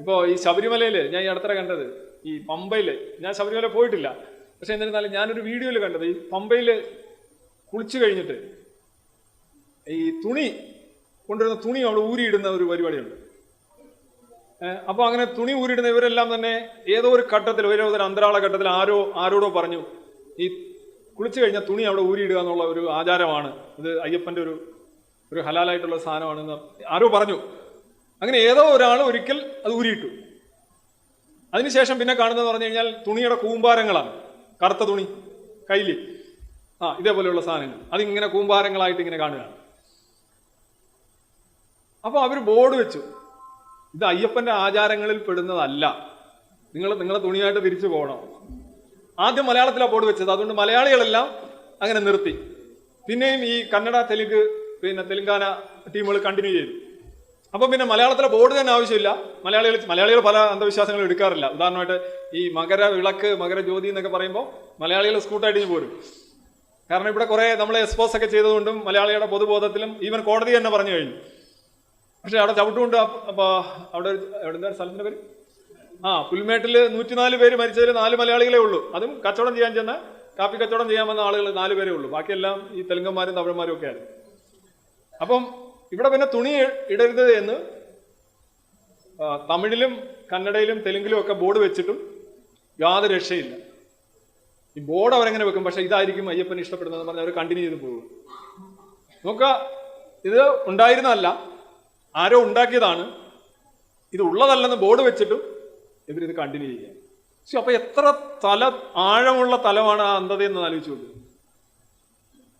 ഇപ്പോൾ ഈ ശബരിമലയിൽ ഞാൻ ഈ അടുത്തറ കണ്ടത് ഈ പമ്പയിൽ ഞാൻ ശബരിമല പോയിട്ടില്ല. പക്ഷെ എന്നിരുന്നാലും ഞാനൊരു വീഡിയോയിൽ കണ്ടത് ഈ പമ്പയിൽ കുളിച്ചു കഴിഞ്ഞിട്ട് ഈ തുണി കൊണ്ടുവരുന്ന തുണി അവിടെ ഊരിയിടുന്ന ഒരു പരിപാടിയുണ്ട്. അപ്പോൾ അപ്പൊ അങ്ങനെ തുണി ഊരിടുന്ന ഇവരെല്ലാം തന്നെ ഏതോ ഒരു ഘട്ടത്തിൽ ഓരോ ഒരു അന്തരാള ഘട്ടത്തിൽ ആരോ ആരോടോ പറഞ്ഞു ഈ കുളിച്ചു കഴിഞ്ഞാൽ തുണി അവിടെ ഊരിയിടുക എന്നുള്ള ഒരു ആചാരമാണ്. ഇത് അയ്യപ്പന്റെ ഒരു ഒരു ഹലാലായിട്ടുള്ള സാധനമാണെന്ന് ആരോ പറഞ്ഞു. അങ്ങനെ ഏതോ ഒരാൾ ഒരിക്കൽ അത് ഊരിയിട്ടു. അതിനുശേഷം പിന്നെ കാണുന്നതെന്ന് പറഞ്ഞു കഴിഞ്ഞാൽ തുണിയുടെ കൂമ്പാരങ്ങളാണ്. കറുത്ത തുണി കയ്യിൽ ആ ഇതേപോലെയുള്ള സാധനങ്ങൾ. അതിങ്ങനെ കൂമ്പാരങ്ങളായിട്ട് ഇങ്ങനെ കാണുകയാണ്. അപ്പോൾ അവർ ബോർഡ് വെച്ചു. ഇത് അയ്യപ്പന്റെ ആചാരങ്ങളിൽ പെടുന്നതല്ല. നിങ്ങൾ നിങ്ങളെ തുണിയായിട്ട് തിരിച്ചു പോകണം. ആദ്യം മലയാളത്തിലാണ് ബോർഡ് വെച്ചത്. അതുകൊണ്ട് മലയാളികളെല്ലാം അങ്ങനെ നിർത്തി. പിന്നെയും ഈ കന്നഡ തെലുങ്ക് പിന്നെ തെലുങ്കാന ടീമുകൾ കണ്ടിന്യൂ ചെയ്തു. അപ്പം പിന്നെ മലയാളത്തിലെ ബോർഡ് തന്നെ ആവശ്യമില്ല. മലയാളികൾ മലയാളികൾ പല അന്ധവിശ്വാസങ്ങളും എടുക്കാറില്ല. ഉദാഹരണമായിട്ട് ഈ മകര വിളക്ക് മകര ജ്യോതി എന്നൊക്കെ പറയുമ്പോൾ മലയാളികൾ സ്കൂട്ടായിട്ട് പോരും. കാരണം ഇവിടെ കുറേ നമ്മൾ എക്സ്പോസ് ഒക്കെ ചെയ്തുകൊണ്ടും മലയാളികളുടെ പൊതുബോധത്തിലും ഈവൻ കോടതി തന്നെ പറഞ്ഞു കഴിഞ്ഞു. പക്ഷേ അവിടെ ചവിട്ടുകൊണ്ട് അപ്പോൾ അപ്പൊ അവിടെ എവിടെന്താ സ്ഥലത്തിന്റെ പേര്? ആ പുൽമേട്ടിൽ നൂറ്റിനാല് പേര് മരിച്ചതിൽ നാല് മലയാളികളേ ഉള്ളൂ. അതും കച്ചവടം ചെയ്യാൻ ചെന്ന കാപ്പി കച്ചവടം ചെയ്യാൻ വന്ന ആളുകൾ നാല് പേരേ ഉള്ളൂ. ബാക്കിയെല്ലാം ഈ തെലുങ്കന്മാരും തമിഴന്മാരും ഒക്കെയാണ്. അപ്പം ഇവിടെ പിന്നെ തുണി ഇടരുത് എന്ന് തമിഴിലും കന്നഡയിലും തെലുങ്കിലും ഒക്കെ ബോർഡ് വെച്ചിട്ടും യാതൊരു രക്ഷയില്ല. ഈ ബോർഡ് അവരെങ്ങനെ വെക്കും? പക്ഷെ ഇതായിരിക്കും അയ്യപ്പൻ ഇഷ്ടപ്പെടുന്നതെന്ന് പറഞ്ഞ് അവർ കണ്ടിന്യൂ ചെയ്ത് പോകും. നോക്ക ഇത് ഉണ്ടായിരുന്നതല്ല ആരോ ഉണ്ടാക്കിയതാണ്. ഇത് ഉള്ളതല്ലെന്ന് ബോർഡ് വെച്ചിട്ടും ഇവരിത് കണ്ടിന്യൂ പക്ഷെ അപ്പൊ എത്ര തല ആഴമുള്ള തലമാണ് ആ അന്ധതയെന്ന് ആലോചിച്ച്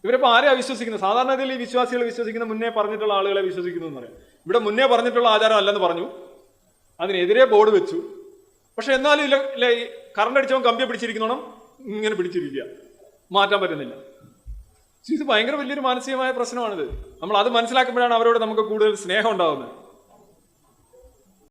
ഇവരിപ്പോ ആരെയാണ് വിശ്വസിക്കുന്നത്? സാധാരണ ഇതിൽ ഈ വിശ്വാസികൾ വിശ്വസിക്കുന്ന മുന്നേ പറഞ്ഞിട്ടുള്ള ആളുകളെ വിശ്വസിക്കുന്നു എന്ന് പറയാം. ഇവിടെ മുന്നേ പറഞ്ഞിട്ടുള്ള ആചാരം അല്ലെന്ന് പറഞ്ഞു. അതിനെതിരെ ബോർഡ് വെച്ചു. പക്ഷെ എന്നാലും ഇല്ല ഇല്ല ഈ കറണ്ട് അടിച്ചവൻ കമ്പിയെ പിടിച്ചിരിക്കുന്നോണം ഇങ്ങനെ പിടിച്ചിരിക്കുക. മാറ്റാൻ പറ്റുന്നില്ല. ഇത് ഭയങ്കര വലിയൊരു മാനസികമായ പ്രശ്നമാണിത്. നമ്മൾ അത് മനസ്സിലാക്കുമ്പോഴാണ് അവരോട് നമുക്ക് കൂടുതൽ സ്നേഹം ഉണ്ടാകുന്നത്